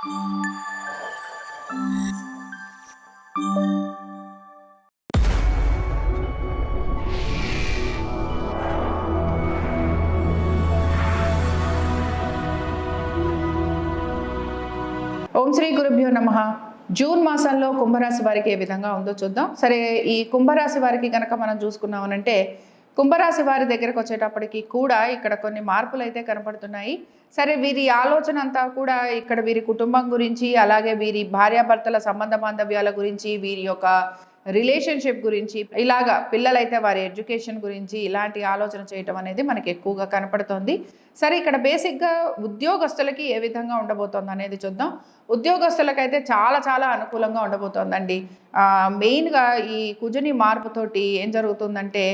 ఓం శ్రీ గురుభ్యో నమ. జూన్ మాసంలో కుంభరాశి వారికి ఏ విధంగా ఉందో చూద్దాం. సరే ఈ కుంభరాశి వారికి కనుక మనం చూసుకున్నామనంటే కుంభరాశి వారి దగ్గరకు వచ్చేటప్పటికి కూడా ఇక్కడ కొన్ని మార్పులు అయితే కనపడుతున్నాయి. సరే వీరి ఆలోచన అంతా కూడా ఇక్కడ వీరి కుటుంబం గురించి అలాగే వీరి భార్యాభర్తల సంబంధ బాంధవ్యాల గురించి వీరి యొక్క రిలేషన్షిప్ గురించి ఇలాగా పిల్లలైతే వారి ఎడ్యుకేషన్ గురించి ఇలాంటి ఆలోచన చేయటం అనేది మనకి ఎక్కువగా కనపడుతోంది. సరే ఇక్కడ బేసిక్గా ఉద్యోగస్తులకి ఏ విధంగా ఉండబోతోంది అనేది చూద్దాం. ఉద్యోగస్తులకైతే చాలా చాలా అనుకూలంగా ఉండబోతోందండి. మెయిన్గా ఈ కుజుని మార్పుతోటి ఏం జరుగుతుందంటే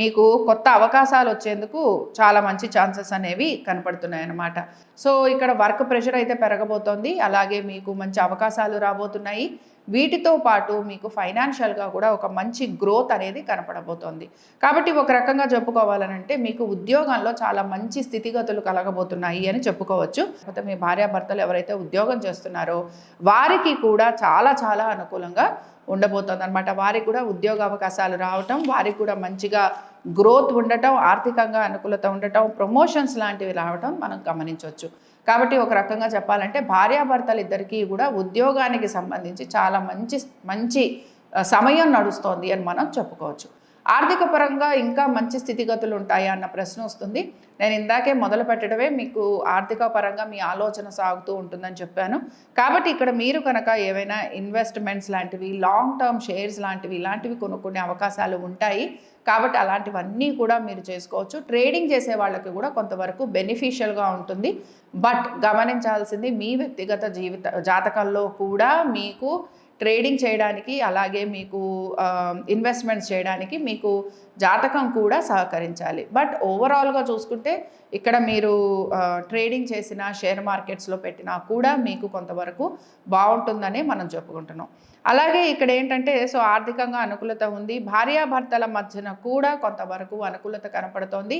మీకు కొత్త అవకాశాలు వచ్చేందుకు చాలా మంచి ఛాన్సెస్ అనేవి కనపడుతున్నాయి అన్నమాట సో ఇక్కడ వర్క్ ప్రెషర్ అయితే పెరగబోతోంది. అలాగే మీకు మంచి అవకాశాలు రాబోతున్నాయి. వీటితో పాటు మీకు ఫైనాన్షియల్గా కూడా ఒక మంచి గ్రోత్ అనేది కనపడబోతోంది. కాబట్టి ఒక రకంగా చెప్పుకోవాలనంటే మీకు ఉద్యోగంలో చాలా మంచి స్థితిగతులు కలగబోతున్నాయి అని చెప్పుకోవచ్చు. లేకపోతే మీ భార్యాభర్తలు ఎవరైతే ఉద్యోగం చేస్తున్నారో వారికి కూడా చాలా చాలా అనుకూలంగా ఉండబోతోంది అనమాట వారికి కూడా ఉద్యోగ అవకాశాలు రావటం వారికి కూడా మంచిగా గ్రోత్ ఉండటం ఆర్థికంగా అనుకూలత ఉండటం ప్రమోషన్స్ లాంటివి రావటం మనం గమనించవచ్చు. కాబట్టి ఒక రకంగా చెప్పాలంటే భార్యాభర్తలు ఇద్దరికీ కూడా ఉద్యోగానికి సంబంధించి చాలా మంచి మంచి సమయం నడుస్తోంది అని మనం చెప్పుకోవచ్చు. ఆర్థిక పరంగా ఇంకా మంచి స్థితిగతులు ఉంటాయా అన్న ప్రశ్న వస్తుంది. నేను ఇందాకే మొదలు పెట్టడమే మీకు ఆర్థిక పరంగా మీ ఆలోచన సాగుతూ ఉంటుందని చెప్పాను. కాబట్టి ఇక్కడ మీరు కనుక ఏవైనా ఇన్వెస్ట్మెంట్స్ లాంటివి లాంగ్ టర్మ్ షేర్స్ లాంటివి ఇలాంటివి కొనుక్కునే అవకాశాలు ఉంటాయి. కాబట్టి అలాంటివన్నీ కూడా మీరు చేసుకోవచ్చు. ట్రేడింగ్ చేసే వాళ్ళకి కూడా కొంతవరకు బెనిఫిషియల్గా ఉంటుంది. బట్ గమనించాల్సింది మీ వ్యక్తిగత జీవిత జాతకంలో కూడా మీకు ట్రేడింగ్ చేయడానికి అలాగే మీకు ఇన్వెస్ట్మెంట్స్ చేయడానికి మీకు జాతకం కూడా సహకరించాలి. బట్ ఓవరాల్గా చూసుకుంటే ఇక్కడ మీరు ట్రేడింగ్ చేసిన షేర్ మార్కెట్స్లో పెట్టినా కూడా మీకు కొంతవరకు బాగుంటుందని మనం చెప్పుకుంటున్నాం. అలాగే ఇక్కడ ఏంటంటే సో ఆర్థికంగా అనుకూలత ఉంది. భార్యాభర్తల మధ్యన కూడా కొంతవరకు అనుకూలత కనపడుతోంది.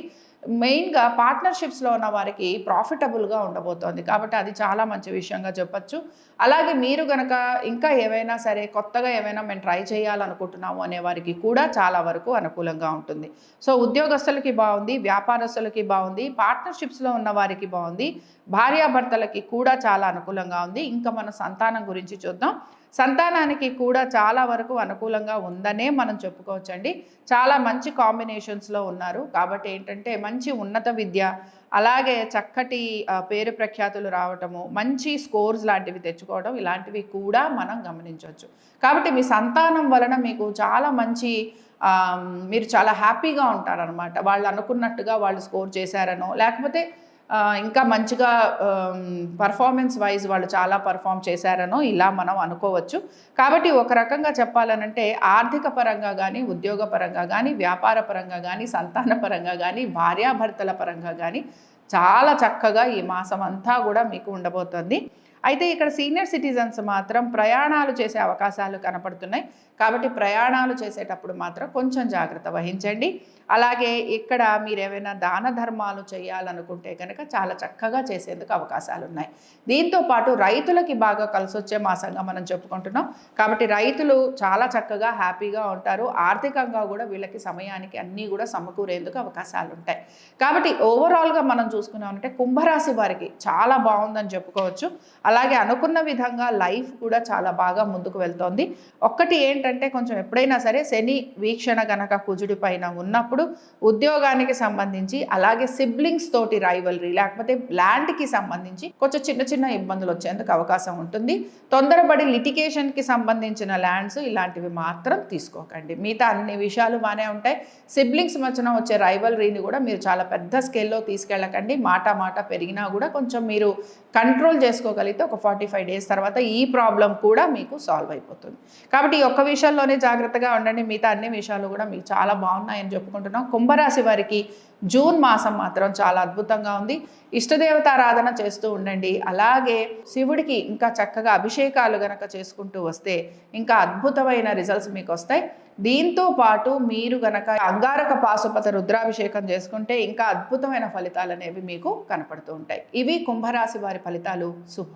మెయిన్గా పార్ట్నర్షిప్స్లో ఉన్న వారికి ప్రాఫిటబుల్గా ఉండబోతోంది. కాబట్టి అది చాలా మంచి విషయంగా చెప్పచ్చు. అలాగే మీరు గనక ఇంకా ఏవైనా సరే కొత్తగా ఏమైనా మేము ట్రై చేయాలనుకుంటున్నాము అనే వారికి కూడా చాలా వరకు అనుకూలంగా ఉంటుంది. సో ఉద్యోగస్తులకి బాగుంది వ్యాపారస్తులకి బాగుంది పార్ట్నర్షిప్స్లో ఉన్న వారికి బాగుంది భార్యాభర్తలకి కూడా చాలా అనుకూలంగా ఉంది. ఇంకా మన సంతానం గురించి చూద్దాం. సంతానానికి కూడా చాలా వరకు అనుకూలంగా ఉందనే మనం చెప్పుకోవచ్చండి. చాలా మంచి కాంబినేషన్స్లో ఉన్నారు. కాబట్టి ఏంటంటే మంచి ఉన్నత విద్య అలాగే చక్కటి పేరు ప్రఖ్యాతులు రావటము మంచి స్కోర్స్ లాంటివి తెచ్చుకోవడం ఇలాంటివి కూడా మనం గమనించవచ్చు. కాబట్టి మీ సంతానం వలన మీకు చాలా మంచి మీరు చాలా హ్యాపీగా ఉంటారనమాట వాళ్ళు అనుకున్నట్టుగా వాళ్ళు స్కోర్ చేశారనో లేకపోతే ఇంకా మంచిగా పర్ఫార్మెన్స్ వైజ్ వాళ్ళు చాలా పర్ఫామ్ చేశారనో ఇలా మనం అనుకోవచ్చు. కాబట్టి ఒక రకంగా చెప్పాలనంటే ఆర్థిక పరంగా కానీ ఉద్యోగ పరంగా కానీ వ్యాపార పరంగా కానీ సంతాన పరంగా కానీ భార్యాభర్తల పరంగా కానీ చాలా చక్కగా ఈ మాసం అంతా కూడా మీకు ఉండబోతోంది. అయితే ఇక్కడ సీనియర్ సిటిజన్స్ మాత్రం ప్రయాణాలు చేసే అవకాశాలు కనపడుతున్నాయి. కాబట్టి ప్రయాణాలు చేసేటప్పుడు మాత్రం కొంచెం జాగ్రత్త వహించండి. అలాగే ఇక్కడ మీరు ఏమైనా దాన ధర్మాలు చేయాలనుకుంటే కనుక చాలా చక్కగా చేసేందుకు అవకాశాలు ఉన్నాయి. దీంతో పాటు రైతులకి బాగా కలిసి వచ్చే మాసంగా మనం చెప్పుకుంటున్నాం. కాబట్టి రైతులు చాలా చక్కగా హ్యాపీగా ఉంటారు. ఆర్థికంగా కూడా వీళ్ళకి సమయానికి అన్నీ కూడా సమకూరేందుకు అవకాశాలు ఉంటాయి. కాబట్టి ఓవరాల్గా మనం చూసుకున్నామంటే కుంభరాశి వారికి చాలా బాగుందని చెప్పుకోవచ్చు. అలాగే అనుకున్న విధంగా లైఫ్ కూడా చాలా బాగా ముందుకు వెళ్తోంది. ఒక్కటి ఏంటంటే కొంచెం ఎప్పుడైనా సరే శని వీక్షణ గనక కుజుడి పైన ఉన్నప్పుడు ఉద్యోగానికి సంబంధించి అలాగే సిబ్లింగ్స్ తోటి రైవలరీ లేకపోతే ల్యాండ్కి సంబంధించి కొంచెం చిన్న చిన్న ఇబ్బందులు వచ్చేందుకు అవకాశం ఉంటుంది. తొందరపడి లిటికేషన్కి సంబంధించిన ల్యాండ్స్ ఇలాంటివి మాత్రం తీసుకోకండి. మిగతా అన్ని విషయాలు బాగానే ఉంటాయి. సిబ్లింగ్స్ మధ్యన వచ్చే రైవలరీని కూడా మీరు చాలా పెద్ద స్కేల్లో తీసుకెళ్ళకండి. మాట మాట పెరిగినా కూడా కొంచెం మీరు కంట్రోల్ చేసుకోగలిగితే ఒక ఫార్టీ ఫైవ్ డేస్ తర్వాత ఈ ప్రాబ్లం కూడా మీకు సాల్వ్ అయిపోతుంది. కాబట్టి ఈ ఒక్క విషయంలోనే జాగ్రత్తగా ఉండండి. మిగతా అన్ని విషయాలు కూడా మీకు చాలా బాగున్నాయని చెప్పుకుంటున్నాం. కుంభరాశి వారికి జూన్ మాసం మాత్రం చాలా అద్భుతంగా ఉంది. ఇష్టదేవత ఆరాధన చేస్తూ ఉండండి. అలాగే శివుడికి ఇంకా చక్కగా అభిషేకాలు గనక చేసుకుంటూ వస్తే ఇంకా అద్భుతమైన రిజల్ట్స్ మీకు వస్తాయి. దీంతో పాటు మీరు గనక అంగారక పాశుపత రుద్రాభిషేకం చేసుకుంటే ఇంకా అద్భుతమైన ఫలితాలు అనేవి మీకు కనపడుతూ ఉంటాయి. ఇవి కుంభరాశి వారి ఫలితాలు. శుభం.